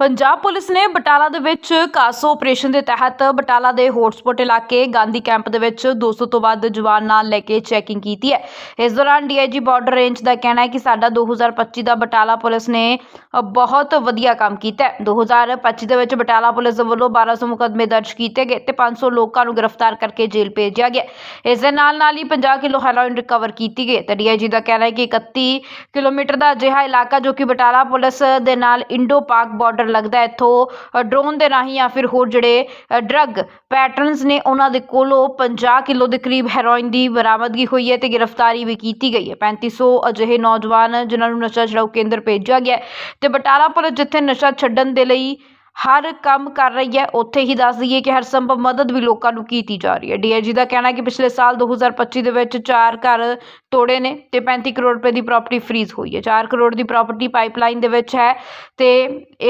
Punjab police ਨੇ ਬਟਾਲਾ ਦੇ ਵਿੱਚ ਕਾਸੋ ਆਪਰੇਸ਼ਨ ਦੇ ਤਹਿਤ ਬਟਾਲਾ ਦੇ ਹੌਟਸਪੌਟ ਇਲਾਕੇ ਗਾਂਧੀ ਕੈਂਪ ਦੇ ਵਿੱਚ 200 ਤੋਂ ਵੱਧ ਜਵਾਨ ਨਾਲ ਲੈ ਕੇ ਚੈਕਿੰਗ ਕੀਤੀ ਹੈ। ਇਸ ਦੌਰਾਨ ਡੀਆਈਜੀ ਬਾਰਡਰ ਰੇਂਜ ਦਾ ਕਹਿਣਾ ਹੈ ਕਿ ਸਾਡਾ 2025 ਦਾ ਬਟਾਲਾ ਪੁਲਿਸ ਨੇ ਬਹੁਤ ਵਧੀਆ ਕੰਮ ਕੀਤਾ ਹੈ। 2025 ਦੇ ਵਿੱਚ ਬਟਾਲਾ ਪੁਲਿਸ ਵੱਲੋਂ 1200 ਮੁਕੱਦਮੇ ਦਰਜ ਕੀਤੇ ਗਏ ਤੇ 500 ਲੋਕਾਂ ਨੂੰ ਗ੍ਰਿਫਤਾਰ ਕਰਕੇ ਜੇਲ੍ਹ ਭੇਜਿਆ ਗਿਆ। ਇਸ ਦੇ ਨਾਲ ਨਾਲ ਹੀ 50 ਕਿਲੋ ਹੈਰੋਇਨ ਰਿਕਵਰ ਕੀਤੀ ਗਈ ਤੇ ਡੀਆਈਜੀ ਦਾ ਕਹਿਣਾ ਹੈ ਕਿ 31 ਕਿਲੋਮੀਟਰ ਦਾ ਅਜਿਹਾ ਇਲਾਕਾ ਜੋ ਕਿ ਬਟਾਲਾ ਪੁਲਿਸ ਦੇ ਨਾਲ ਇੰਡੋ ਪਾਕ ਬਾਰਡਰ ਲੱਗਦਾ ਹੈ, ਇੱਥੋਂ ਡਰੋਨ ਦੇ ਰਾਹੀਂ ਜਾਂ ਫਿਰ ਹੋਰ ਜਿਹੜੇ ਡਰੱਗ ਪੈਟਰਨਸ ਨੇ ਉਹਨਾਂ ਦੇ ਕੋਲੋਂ 50 ਕਿਲੋ ਦੇ ਕਰੀਬ ਹੈਰੋਇਨ ਦੀ ਬਰਾਮਦਗੀ ਹੋਈ ਹੈ ਤੇ ਗ੍ਰਿਫਤਾਰੀ ਵੀ ਕੀਤੀ ਗਈ ਹੈ। 3500 ਅਜਿਹੇ ਨੌਜਵਾਨ ਜਿਨ੍ਹਾਂ ਨੂੰ ਨਸ਼ਾ ਛਡਾਊ ਕੇਂਦਰ ਭੇਜਿਆ ਗਿਆ ਹੈ ਤੇ ਬਟਾਲਾ ਪੁਲਿਸ ਜਿੱਥੇ ਨਸ਼ਾ ਛੱਡਣ ਦੇ ਲਈ ਹਰ ਕੰਮ ਕਰ ਰਹੀ ਹੈ, ਉੱਥੇ ਹੀ ਦੱਸ ਦਈਏ ਕਿ ਹਰ ਸੰਭਵ ਮਦਦ ਵੀ ਲੋਕਾਂ ਨੂੰ ਕੀਤੀ ਜਾ ਰਹੀ ਹੈ। ਡੀਆਈਜੀ ਦਾ ਕਹਿਣਾ ਕਿ ਪਿਛਲੇ ਸਾਲ 2025 ਦੇ ਵਿੱਚ ਚਾਰ ਘਰ ਤੋੜੇ ਨੇ ਤੇ 35 ਕਰੋੜ ਰੁਪਏ ਦੀ ਪ੍ਰਾਪਰਟੀ ਫ੍ਰੀਜ਼ ਹੋਈ ਹੈ। 4 ਕਰੋੜ ਦੀ ਪ੍ਰਾਪਰਟੀ ਪਾਈਪਲਾਈਨ ਦੇ ਵਿੱਚ ਹੈ ਤੇ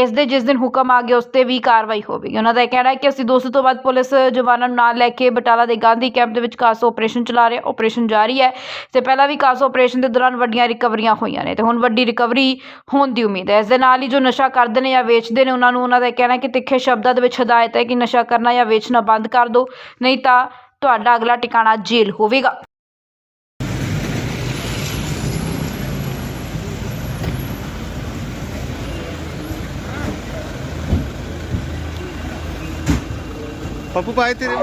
ਇਸ ਦੇ ਜਿਸ ਦਿਨ ਹੁਕਮ ਆ ਗਿਆ, ਉਸ ਤੇ ਵੀ ਕਾਰਵਾਈ ਹੋਵੇਗੀ। ਉਹਨਾਂ ਦਾ ਇਹ ਕਹਿਣਾ ਹੈ ਕਿ ਅਸੀਂ 200 ਤੋਂ ਵੱਧ ਪੁਲਿਸ ਜਵਾਨਾਂ ਨੂੰ ਨਾਲ ਲੈ ਕੇ ਬਟਾਲਾ ਦੇ ਗਾਂਧੀ ਕੈਂਪ ਦੇ ਵਿੱਚ ਕਾਸੋ ਆਪਰੇਸ਼ਨ ਚਲਾ ਰਹੇ ਆਪਰੇਸ਼ਨ ਜਾਰੀ ਹੈ ਤੇ ਪਹਿਲਾਂ ਵੀ ਕਾਸੋ ਆਪਰੇਸ਼ਨ ਦੇ ਦੌਰਾਨ ਵੱਡੀਆਂ ਰਿਕਵਰੀਆਂ ਹੋਈਆਂ ਨੇ ਤੇ ਹੁਣ ਵੱਡੀ ਰਿਕਵਰੀ ਹੋਣ ਦੀ ਉਮੀਦ ਹੈ। ਇਸ ਦੇ ਨਾਲ ਹੀ ਜੋ ਨਸ਼ਾ ਕਰਦੇ ਨੇ ਜਾਂ ਵੇਚਦੇ ਨੇ, ਉਹਨਾਂ ਨੂੰ ਉਹਨਾਂ ਦਾ ਕਹਿਣਾ ਹੈ ਕਿ ਤਿੱਖੇ ਸ਼ਬਦਾਂ ਦੇ ਵਿੱਚ ਹਦਾਇਤ ਹੈ ਕਿ ਨਸ਼ਾ ਕਰਨਾ ਜਾਂ ਵੇਚਣਾ ਬੰਦ ਕਰ ਦਿਓ, ਨਹੀਂ ਤਾਂ ਤੁਹਾਡਾ ਅਗਲਾ ਟਿਕਾਣਾ ਜੇਲ੍ਹ ਹੋਵੇਗਾ। ਪੱਪੂ ਪਾਏ ਤੇਰੇ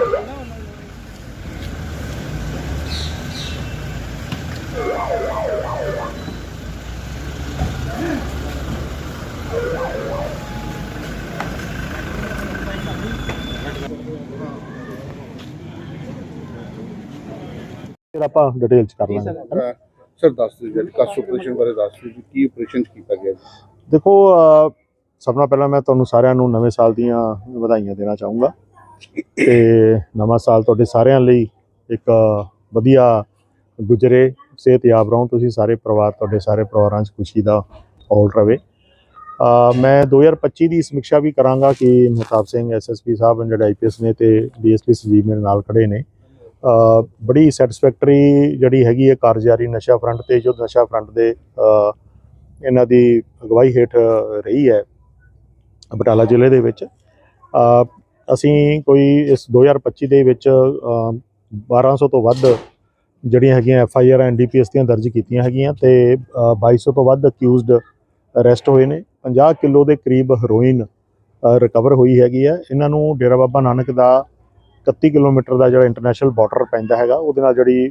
ਫਿਰ ਆਪਾਂ ਡਿਟੇਲ ਚ ਕਰ ਲਾਂਗੇ। ਸਰ ਦੱਸ ਦਿਓ ਜੀ ਕਾਸ ਆਪਰੇਸ਼ਨ ਬਾਰੇ ਦੱਸ ਦਿਓ ਜੀ ਕੀ ਆਪਰੇਸ਼ਨ ਕੀਤਾ ਗਿਆ ਜੀ? ਦੇਖੋ ਅਹ, ਸਭ ਤੋਂ ਪਹਿਲਾਂ ਮੈਂ ਤੁਹਾਨੂੰ ਸਾਰਿਆਂ ਨੂੰ ਨਵੇਂ ਸਾਲ ਦੀਆਂ ਵਧਾਈਆਂ ਦੇਣਾ ਚਾਹੂੰਗਾ ਤੇ ਨਵਾਂ ਸਾਲ ਤੁਹਾਡੇ ਸਾਰਿਆਂ ਲਈ ਇੱਕ ਵਧੀਆ ਗੁਜ਼ਰੇ ਸਿਹਤਯਾਬ ਰਹੋ ਤੁਸੀਂ ਸਾਰੇ ਪਰਿਵਾਰ ਤੁਹਾਡੇ ਸਾਰੇ ਪਰਿਵਾਰਾਂ 'ਚ ਖੁਸ਼ੀ ਦਾ ਮਾਹੌਲ ਰਵੇ। ਅਹ, ਮੈਂ 2025 ਦੀ ਸਮੀਖਿਆ ਵੀ ਕਰਾਂਗਾ ਕਿ ਮਹਤਾਬ ਸਿੰਘ ਐਸਐਸਪੀ ਸਾਹਿਬ ਜਿਹੜੇ ਆਈਪੀਐਸ ਨੇ ਤੇ ਡੀਐਸਪੀ ਸੰਜੀਵ ਮੇਰੇ ਨਾਲ ਖੜੇ ਨੇ। ਬੜੀ ਸੈਟੀਸਫੈਕਟਰੀ ਜਿਹੜੀ ਹੈਗੀ ਹੈ ਕਾਰਜਕਾਰੀ ਨਸ਼ਾ ਫਰੰਟ ਤੇ ਜੋ ਨਸ਼ਾ ਫਰੰਟ ਦੇ ਇਹਨਾਂ ਦੀ ਅਗਵਾਈ ਹੇਠ ਰਹੀ ਹੈ ਬਟਾਲਾ ਜ਼ਿਲ੍ਹੇ ਦੇ ਵਿੱਚ। ਅਸੀਂ ਕੋਈ ਇਸ 2025 ਦੇ ਵਿੱਚ ਅ, 1200 ਤੋਂ ਵੱਧ ਜਿਹੜੀਆਂ ਹੈਗੀਆਂ F I R N D P NDPS ਦੀਆਂ ਦਰਜ ਕੀਤੀਆਂ ਹੈਗੀਆਂ ਤੇ ਅ, 2200 ਤੋਂ ਵੱਧ ਅਕਿਊਜ਼ਡ ਅਰੈਸਟ ਹੋਏ ਨੇ। 50 ਕਿਲੋ ਦੇ ਕਰੀਬ ਹੈਰੋਇਨ ਰਿਕਵਰ ਹੋਈ ਹੈਗੀ ਹੈ। ਇਹਨਾਂ ਨੂੰ ਡੇਰਾ ਬਾਬਾ ਨਾਨਕ ਦਾ 31 ਕਿਲੋਮੀਟਰ ਦਾ ਜਿਹੜਾ ਇੰਟਰਨੈਸ਼ਨਲ ਬਾਰਡਰ ਪੈਂਦਾ ਹੈਗਾ, ਉਹਦੇ ਨਾਲ ਜਿਹੜੀ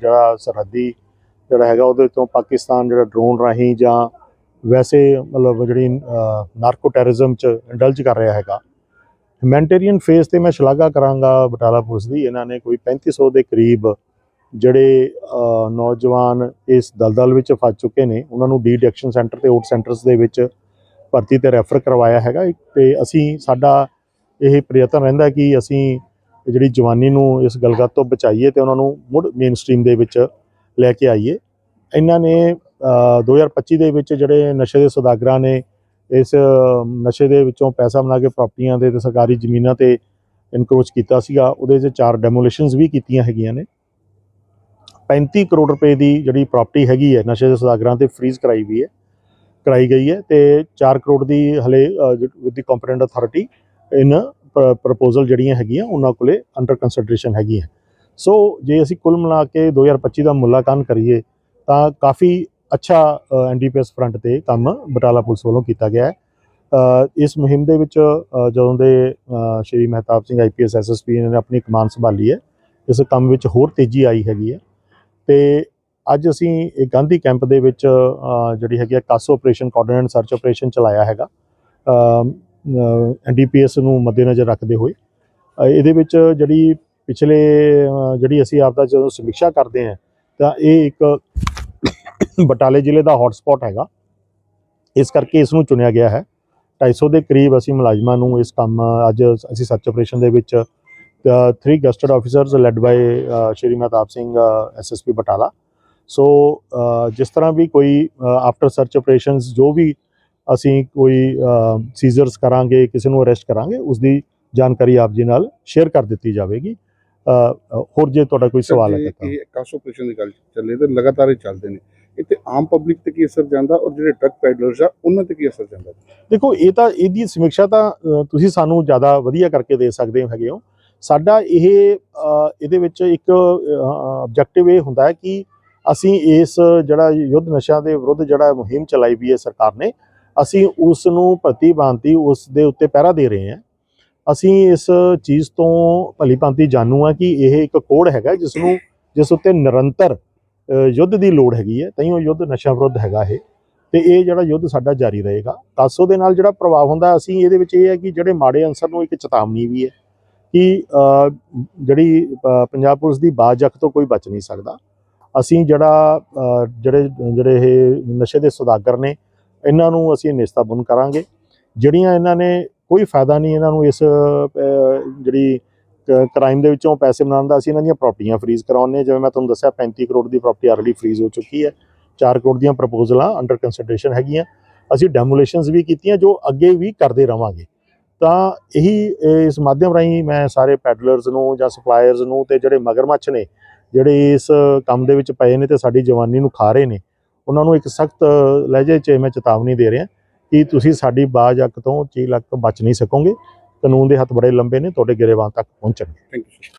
ਜਿਹੜਾ ਸਰਹੱਦੀ ਜਿਹੜਾ ਹੈਗਾ, ਉਹਦੇ ਤੋਂ ਪਾਕਿਸਤਾਨ ਜਿਹੜਾ ਡਰੋਨ ਰਾਹੀਂ ਜਾਂ ਵੈਸੇ ਮਤਲਬ ਜਿਹੜੀ ਨਾਰਕੋ ਟੈਰਰਿਜ਼ਮ ਚ ਇੰਡਲਜ ਕਰ ਰਿਹਾ ਹੈਗਾ। ਹਿਊਮੈਨਿਟੇਰੀਅਨ ਫੇਸ ਤੇ ਮੈਂ ਸ਼ਲਾਘਾ ਕਰਾਂਗਾ ਬਟਾਲਾ ਪੁਲਿਸ ਦੀ। ਇਹਨਾਂ ਨੇ ਕੋਈ 3500 ਦੇ ਕਰੀਬ ਜਿਹੜੇ ਨੌਜਵਾਨ ਇਸ ਦਲਦਲ ਵਿੱਚ ਫਸ ਚੁੱਕੇ ਨੇ, ਉਹਨਾਂ ਨੂੰ ਡੀ ਐਡਿਕਸ਼ਨ ਸੈਂਟਰ ਤੇ ਆਊਟ ਸੈਂਟਰਸ ਦੇ ਵਿੱਚ ਭਰਤੀ ਤੇ ਰੈਫਰ ਕਰਵਾਇਆ ਹੈਗਾ। ਤੇ ਅਸੀਂ, ਸਾਡਾ ਇਹ ਪ੍ਰਯਤਨ ਰਹਿੰਦਾ ਕਿ ਅਸੀਂ ਜਿਹੜੀ ਜਵਾਨੀ ਨੂੰ ਇਸ ਗਲਗਤ ਤੋਂ ਬਚਾਈਏ ਤੇ ਉਹਨਾਂ ਨੂੰ ਮੁੜ ਮੇਨ ਸਟ੍ਰੀਮ ਦੇ ਵਿੱਚ ਲੈ ਕੇ ਆਈਏ। ਇਹਨਾਂ ਨੇ ਅ, 2025 ਦੇ ਵਿੱਚ ਜਿਹੜੇ ਨਸ਼ੇ ਦੇ ਸੌਦਾਗਰਾਂ ਨੇ ਇਸ ਨਸ਼ੇ ਦੇ ਵਿੱਚੋਂ ਪੈਸਾ ਬਣਾ ਕੇ ਪ੍ਰਾਪਰਟੀਆਂ ਦੇ ਤੇ ਸਰਕਾਰੀ ਜ਼ਮੀਨਾਂ ਤੇ ਇਨਕਰੋਚ ਕੀਤਾ ਸੀਗਾ ਉਹਦੇ 'ਚ ਚਾਰ ਡੈਮੋਲੀਸ਼ਨਸ ਵੀ ਕੀਤੀਆਂ ਹੈਗੀਆਂ ਨੇ। 35 ਕਰੋੜ ਰੁਪਏ ਦੀ ਜਿਹੜੀ ਪ੍ਰਾਪਰਟੀ ਹੈਗੀ ਹੈ ਨਸ਼ੇ ਦੇ ਸੌਦਾਗਰਾਂ ਤੇ ਫ੍ਰੀਜ਼ ਕਰਾਈ ਵੀ ਹੈ ਕਰਾਈ ਗਈ ਹੈ ਤੇ 4 ਕਰੋੜ ਦੀ ਹਲੇ with the competent authority in proposal ਜਿਹੜੀਆਂ ਹੈਗੀਆਂ, ਉਹਨਾਂ ਕੋਲੇ ਅੰਡਰ ਕੰਸੀਡਰੇਸ਼ਨ ਹੈਗੀਆਂ। ਸੋ ਜੇ ਅਸੀਂ ਕੁੱਲ ਮਿਲਾ ਕੇ 2025 ਦਾ ਮੁੱਲਾਂਕਣ ਕਰੀਏ, ਤਾਂ ਕਾਫੀ ਅੱਛਾ ਐਨਡੀਪੀਐਸ ਫਰੰਟ ਤੇ ਕੰਮ ਬਟਾਲਾ ਪੁਲਿਸ ਵੱਲੋਂ ਕੀਤਾ ਗਿਆ ਹੈ। ਇਸ ਮੁਹਿੰਮ ਦੇ ਵਿੱਚ ਜਦੋਂ ਦੇ ਸ਼੍ਰੀ ਮਹਿਤਾਬ ਸਿੰਘ ਆਈਪੀਐਸ ਐਸਐਸਪੀ ਨੇ ਆਪਣੀ ਕਮਾਨ ਸੰਭਾਲੀ ਹੈ, ਇਸ ਕੰਮ ਵਿੱਚ ਹੋਰ ਤੇਜ਼ੀ ਆਈ ਹੈਗੀ ਹੈ। ਤੇ ਅੱਜ ਅਸੀਂ ਇਹ ਗਾਂਧੀ ਕੈਂਪ ਦੇ ਵਿੱਚ ਜਿਹੜੀ ਹੈਗੀ ਆ CASO operation coordinate search operation ਚਲਾਇਆ ਹੈਗਾ। ਐਨਡੀਪੀਐਸ ਨੂੰ ਮੱਦੇਨਜ਼ਰ ਰੱਖਦੇ ਹੋਏ। ਇਹਦੇ ਵਿੱਚ ਜਿਹੜੀ ਪਿਛਲੇ ਜਿਹੜੀ ਅਸੀਂ ਆਪਦਾ ਜਦੋਂ ਸਮੀਖਿਆ ਕਰਦੇ ਹਾਂ, ਤਾਂ ਇਹ ਇੱਕ ਬਟਾਲੇ ਜ਼ਿਲ੍ਹੇ ਦਾ ਹੌਟਸਪੌਟ ਹੈਗਾ। ਇਸ ਕਰਕੇ ਇਸ ਨੂੰ ਚੁਣਿਆ ਗਿਆ ਹੈ। 250 ਦੇ ਕਰੀਬ ਅਸੀਂ ਮੁਲਾਜ਼ਮਾਂ ਨੂੰ ਇਸ ਕੰਮ, ਅੱਜ ਅਸੀਂ ਸਰਚ ਆਪਰੇਸ਼ਨ ਦੇ ਵਿੱਚ 3 gazetted officers led by Shri Mehtab Singh SSP Batala. So ਜਿਸ ਤਰ੍ਹਾਂ ਵੀ ਕੋਈ ਆਫਟਰ ਸਰਚ ਆਪਰੇਸ਼ਨਸ ਜੋ ਵੀ ਅਸੀਂ ਕੋਈ ਸੀਜ਼ਰਸ ਕਰਾਂਗੇ ਕਿਸੇ ਨੂੰ ਅਰੈਸਟ ਕਰਾਂਗੇ ਉਸ ਦੀ ਜਾਣਕਾਰੀ ਆਪ ਜੀ ਨਾਲ ਸ਼ੇਅਰ ਕਰ ਦਿੱਤੀ ਜਾਵੇਗੀ। ਹੋਰ ਜੇ ਤੁਹਾਡਾ ਕੋਈ ਸਵਾਲ ਹੈ ਤਾਂ। ਇਹ ਕਾਸ ਆਪਰੇਸ਼ਨ ਦੀ ਗੱਲ ਚੱਲੇ ਤੇ ਲਗਾਤਾਰ ਹੀ ਚੱਲਦੇ ਨੇ। ਇੱਥੇ ਆਮ ਪਬਲਿਕ ਤੇ ਕੀ ਅਸਰ ਜਾਂਦਾ ਔਰ ਜਿਹੜੇ ਟਰੱਕ ਪੈਡਲਰਸ ਆ ਉਹਨਾਂ ਤੇ ਕੀ ਅਸਰ ਜਾਂਦਾ? ਦੇਖੋ ਇਹ ਤਾਂ ਇਹਦੀ ਸਮੀਖਿਆ ਤਾਂ ਤੁਸੀਂ ਸਾਨੂੰ ਜ਼ਿਆਦਾ ਵਧੀਆ ਕਰਕੇ ਦੇ ਸਕਦੇ ਹੋ ਹੈਗੇ ਹੋ। ਸਾਡਾ ਇਹ ਇਹਦੇ ਵਿੱਚ ਇੱਕ ਆਬਜੈਕਟਿਵ ਇਹ ਹੁੰਦਾ ਹੈ ਕਿ ਅਸੀਂ ਇਸ ਜਿਹੜਾ ਯੁੱਧ ਨਸ਼ਿਆਂ ਦੇ ਵਿਰੁੱਧ ਜਿਹੜਾ ਮੁਹਿੰਮ ਚਲਾਈ ਵੀ ਹੈ ਸਰਕਾਰ ਨੇ ਅਸੀਂ ਉਸ ਨੂੰ ਪ੍ਰਤੀ ਭਾਂਤੀ ਉਸ ਦੇ ਉੱਤੇ ਪਹਿਰਾ ਦੇ ਰਹੇ ਹਾਂ। ਅਸੀਂ ਇਸ ਚੀਜ਼ ਤੋਂ ਭਲੀ ਭਾਂਤੀ ਜਾਣੂ ਆ ਕਿ ਇਹ ਇੱਕ ਕੋੜ ਹੈਗਾ ਜਿਸ ਨੂੰ ਜਿਸ ਉੱਤੇ ਨਿਰੰਤਰ ਯੁੱਧ ਦੀ ਲੋੜ ਹੈਗੀ ਹੈ ਤਈਓ ਯੁੱਧ ਨਸ਼ਾ ਵਿਰੁੱਧ ਹੈਗਾ ਇਹ। ਤੇ ਇਹ ਜਿਹੜਾ ਯੁੱਧ ਸਾਡਾ ਜਾਰੀ ਰਹੇਗਾ ਕਾਸੋ ਦੇ ਨਾਲ ਜਿਹੜਾ ਪ੍ਰਭਾਵ ਹੁੰਦਾ, ਅਸੀਂ ਇਹਦੇ ਵਿੱਚ ਇਹ ਹੈ ਕਿ ਜਿਹੜੇ ਮਾੜੇ ਅਨਸਰ ਨੂੰ ਇੱਕ ਚੇਤਾਵਨੀ ਵੀ ਹੈ ਕਿ ਜਿਹੜੀ ਪੰਜਾਬ ਪੁਲਿਸ ਦੀ ਬਾਜਕ ਤੋਂ ਕੋਈ ਬਚ ਨਹੀਂ ਸਕਦਾ। ਅਸੀਂ ਜਿਹੜਾ ਜਿਹੜੇ ਜਿਹੜੇ ਇਹ ਨਸ਼ੇ ਦੇ ਸੁਦਾਗਰ ਨੇ ਇਹਨਾਂ ਨੂੰ ਅਸੀਂ ਨਿਸਤਾਬੁਨ ਕਰਾਂਗੇ। ਜਿਹੜੀਆਂ ਇਹਨਾਂ ਨੇ ਕੋਈ ਫਾਇਦਾ ਨਹੀਂ ਇਹਨਾਂ ਨੂੰ ਇਸ ਅ, ਜਿਹੜੀ ਕ੍ਰਾਈਮ ਦੇ ਵਿੱਚੋਂ ਪੈਸੇ ਬਣਾਉਣ ਦਾ ਅਸੀਂ ਇਹਨਾਂ ਦੀਆਂ ਪ੍ਰਾਪਰਟੀਆਂ ਫਰੀਜ਼ ਕਰਾਉਂਦੇ ਜਿਵੇਂ ਮੈਂ ਤੁਹਾਨੂੰ ਦੱਸਿਆ 35 ਕਰੋੜ ਦੀ ਪ੍ਰਾਪਰਟੀ ਆਲਰੇਡੀ ਫਰੀਜ਼ ਹੋ ਚੁੱਕੀ ਹੈ। 4 ਕਰੋੜ ਦੀਆਂ ਪ੍ਰਪੋਜ਼ਲਾਂ ਅੰਡਰ ਕੰਸੀਡਰੇਸ਼ਨ ਹੈਗੀਆਂ। ਅਸੀਂ ਡੈਮੋਲੇਸ਼ਨਸ ਵੀ ਕੀਤੀਆਂ ਜੋ ਅੱਗੇ ਵੀ ਕਰਦੇ ਰਵਾਂਗੇ। ਤਾਂ ਇਹੀ ਇਸ ਮਾਧਿਅਮ ਰਾਹੀਂ ਮੈਂ ਸਾਰੇ ਪੈਡਲਰਸ ਨੂੰ ਜਾਂ ਸਪਲਾਇਰਸ ਨੂੰ ਤੇ ਜਿਹੜੇ ਮਗਰਮੱਛ ਨੇ ਜਿਹੜੇ ਇਸ ਕੰਮ ਦੇ ਵਿੱਚ ਪਏ ਨੇ ਤੇ ਸਾਡੀ ਜਵਾਨੀ ਨੂੰ ਖਾ ਰਹੇ ਨੇ ਉਹਨਾਂ ਨੂੰ ਇੱਕ ਸਖਤ ਲਹਿਜੇ 'ਚ ਮੈਂ ਚੇਤਾਵਨੀ ਦੇ ਰਿਹਾ ਕਿ ਤੁਸੀਂ ਸਾਡੀ ਬਾਜ ਅੱਕ ਤੋਂ ਚੀਲ ਅੱਕ ਤੋਂ ਬਚ ਨਹੀਂ ਸਕੋਗੇ। ਕਾਨੂੰਨ ਦੇ ਹੱਥ ਬੜੇ ਲੰਬੇ ਨੇ, ਤੁਹਾਡੇ ਗਿਰੇਵਾਂ ਤੱਕ ਪਹੁੰਚਣਗੇ। Thank you